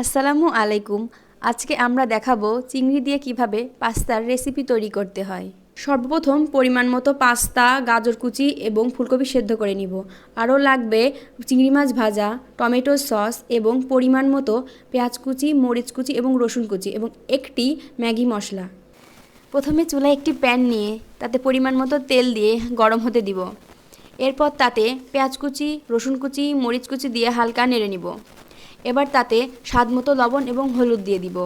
আসসালামু আলাইকুম। আজকে আমরা দেখাবো চিংড়ি দিয়ে কীভাবে পাস্তার রেসিপি তৈরি করতে হয়। সর্বপ্রথম পরিমাণ মতো পাস্তা, গাজর কুচি এবং ফুলকপি সেদ্ধ করে নিব। আরও লাগবে চিংড়ি মাছ ভাজা, টমেটো সস এবং পরিমাণ মতো পেঁয়াজ কুচি, মরিচ কুচি এবং রসুন কুচি এবং একটি ম্যাগি মশলা। প্রথমে চুলায় একটি প্যান নিয়ে তাতে পরিমাণ মতো তেল দিয়ে গরম হতে দিব। এরপর তাতে পেঁয়াজ কুচি, রসুন কুচি, মরিচ কুচি দিয়ে হালকা নেড়ে নিব। এবার তাতে স্বাদ মতো লবণ এবং হলুদ দিয়ে দিব।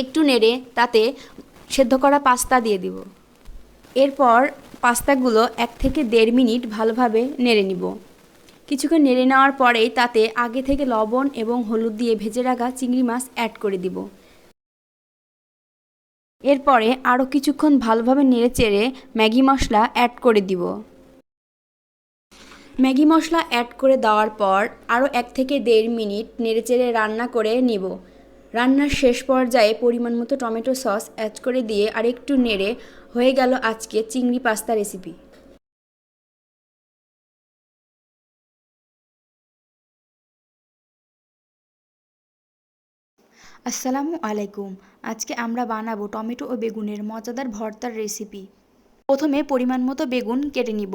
একটু নেড়ে তাতে সেদ্ধ করা পাস্তা দিয়ে দিব। এরপর পাস্তাগুলো এক থেকে দেড় মিনিট ভালোভাবে নেড়ে নিব। কিছুক্ষণ নেড়ে নেওয়ার পরেই তাতে আগে থেকে লবণ এবং হলুদ দিয়ে ভেজে রাখা চিংড়ি মাছ অ্যাড করে দিব। এরপরে আরও কিছুক্ষণ ভালোভাবে নেড়ে চেড়ে ম্যাগি মশলা অ্যাড করে দিব। ম্যাগি মশলা অ্যাড করে দেওয়ার পর আরও এক থেকে দেড় মিনিট নেড়েচেড়ে রান্না করে নিব। রান্নার শেষ পর্যায়ে পরিমাণ মতো টমেটো সস অ্যাড করে দিয়ে আর একটু নেড়ে হয়ে গেল আজকে চিংড়ি পাস্তা রেসিপি। আসসালামু আলাইকুম। আজকে আমরা বানাবো টমেটো ও বেগুনের মজাদার ভর্তার রেসিপি। প্রথমে পরিমাণ মতো বেগুন কেটে নিব।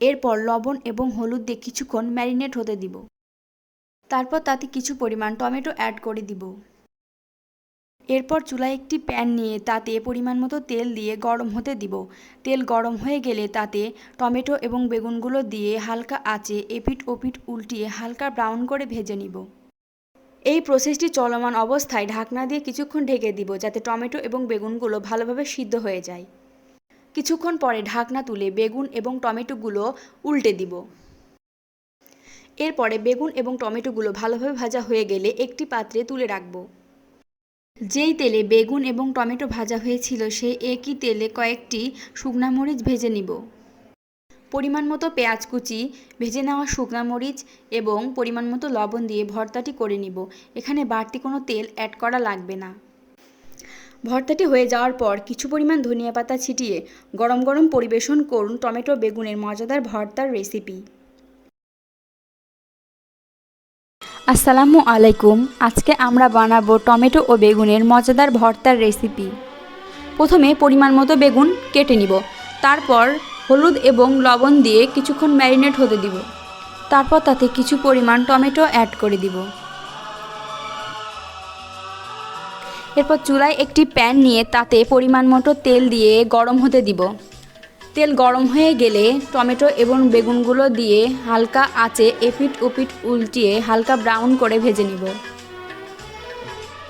এরপর লবণ এবং হলুদ দিয়ে কিছুক্ষণ ম্যারিনেট হতে দিব। তারপর তাতে কিছু পরিমাণ টমেটো অ্যাড করে দিব। এরপর চুলায় একটি প্যান নিয়ে তাতে পরিমাণ মতো তেল দিয়ে গরম হতে দিব। তেল গরম হয়ে গেলে তাতে টমেটো এবং বেগুনগুলো দিয়ে হালকা আঁচে এপিট ওপিট উল্টিয়ে হালকা ব্রাউন করে ভেজে নিব। এই প্রসেসটি চলমান অবস্থায় ঢাকনা দিয়ে কিছুক্ষণ ঢেকে দিব যাতে টমেটো এবং বেগুনগুলো ভালোভাবে সিদ্ধ হয়ে যায়। কিছুক্ষণ পরে ঢাকনা তুলে বেগুন এবং টমেটোগুলো উল্টে দিব। এরপরে বেগুন এবং টমেটোগুলো ভালোভাবে ভাজা হয়ে গেলে একটি পাত্রে তুলে রাখব। যেই তেলে বেগুন এবং টমেটো ভাজা হয়েছিল সেই একই তেলে কয়েকটি শুকনা মরিচ ভেজে নিব। পরিমাণ মতো পেঁয়াজ কুচি, ভেজে নেওয়া শুকনা মরিচ এবং পরিমাণ মতো লবণ দিয়ে ভর্তাটি করে নিব। এখানে বাড়তি কোনো তেল অ্যাড করা লাগবে না। ভর্তাটি হয়ে যাওয়ার পর কিছু পরিমাণ ধনিয়া পাতা ছিটিয়ে গরম গরম পরিবেশন করুন টমেটো, বেগুনের মজাদার ভর্তার রেসিপি। আসসালামু আলাইকুম। আজকে আমরা বানাবো টমেটো ও বেগুনের মজাদার ভর্তার রেসিপি। প্রথমে পরিমাণ মতো বেগুন কেটে নিব। তারপর হলুদ এবং লবণ দিয়ে কিছুক্ষণ ম্যারিনেট হতে দিব। তারপর তাতে কিছু পরিমাণ টমেটো অ্যাড করে দিব। এরপর চুলায় একটি প্যান নিয়ে তাতে পরিমাণ মতো তেল দিয়ে গরম হতে দিব। তেল গরম হয়ে গেলে টমেটো এবং বেগুনগুলো দিয়ে হালকা আঁচে এপিট ওপিট উল্টিয়ে হালকা ব্রাউন করে ভেজে নিব।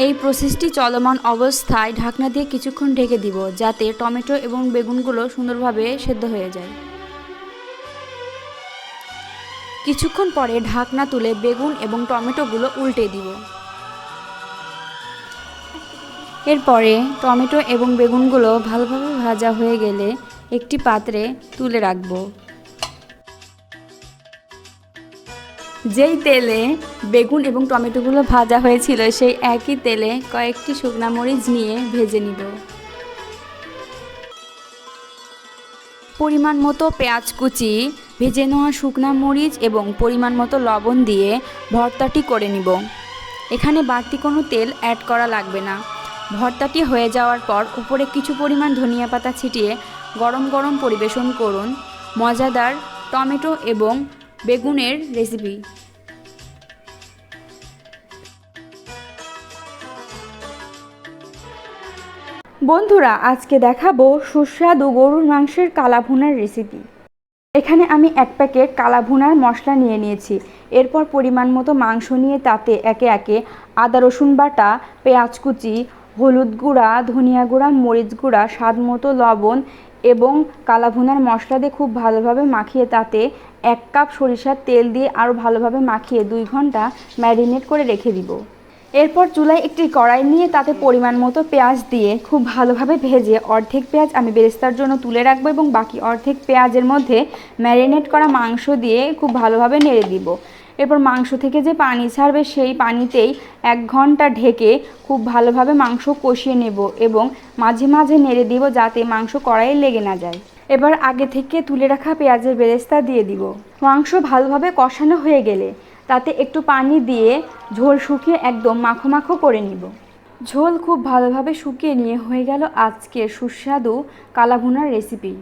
এই প্রসেসটি চলমান অবস্থায় ঢাকনা দিয়ে কিছুক্ষণ ঢেকে দিব যাতে টমেটো এবং বেগুনগুলো সুন্দরভাবে সেদ্ধ হয়ে যায়। কিছুক্ষণ পরে ঢাকনা তুলে বেগুন এবং টমেটোগুলো উল্টে দিব। এরপরে টমেটো এবং বেগুনগুলো ভালোভাবে ভাজা হয়ে গেলে একটি পাত্রে তুলে রাখব। যেই তেলে বেগুন এবং টমেটোগুলো ভাজা হয়েছিল, সেই একই তেলে কয়েকটি শুকনা মরিচ নিয়ে ভেজে নিব। পরিমাণ মতো পেঁয়াজ কুচি, ভেজে নেওয়া শুকনা মরিচ এবং পরিমাণ মতো লবণ দিয়ে ভর্তাটি করে নিব। এখানে বাড়তি কোনো তেল অ্যাড করা লাগবে না। ভর্তাটি হয়ে যাওয়ার পর উপরে কিছু পরিমাণ ধনিয়া পাতা ছিটিয়ে গরম গরম পরিবেশন করুন। মজাদার টমেটো এবং বেগুনের রেসিপি বন্ধুরা, আজকে দেখাবো সুস্বাদু গরুর মাংসের কালাভুনার রেসিপি এখানে আমি এক প্যাকেট কালাভুনার মশলা নিয়ে নিয়েছি। এরপর পরিমাণ মতো মাংস নিয়ে তাতে একে একে আদা রসুন বাটা, পেঁয়াজ কুচি হলুদ গুঁড়া, ধনিয়া গুঁড়া, মরিচ গুঁড়া, স্বাদ মতো লবণ এবং কালাভুনার মশলা দিয়ে খুব ভালোভাবে মাখিয়ে তাতে এক কাপ সরিষার তেল দিয়ে আরও ভালোভাবে মাখিয়ে দুই ঘণ্টা ম্যারিনেট করে রেখে দিব। এরপর চুলায় একটি কড়াই নিয়ে তাতে পরিমাণ মতো পেঁয়াজ দিয়ে খুব ভালোভাবে ভেজে অর্ধেক পেঁয়াজ আমি বেরেস্তার জন্য তুলে রাখব এবং বাকি অর্ধেক পেঁয়াজের মধ্যে ম্যারিনেট করা মাংস দিয়ে খুব ভালোভাবে নেড়ে দিব। এরপর মাংস থেকে যে পানি ছাড়বে সেই পানিতেই এক ঘণ্টা ঢেকে খুব ভালোভাবে মাংস কষিয়ে নেব এবং মাঝে মাঝে নেড়ে দিব যাতে মাংস কড়াইয়ে লেগে না যায়। এবার আগে থেকে তুলে রাখা পেঁয়াজের বেরেস্তা দিয়ে দিব। মাংস ভালোভাবে কষানো হয়ে গেলে তাতে একটু পানি দিয়ে ঝোল শুকিয়ে একদম মাখো মাখো করে নিব। ঝোল খুব ভালোভাবে শুকিয়ে নিয়ে হয়ে গেল আজকের সুস্বাদু কালাভুনার রেসিপি।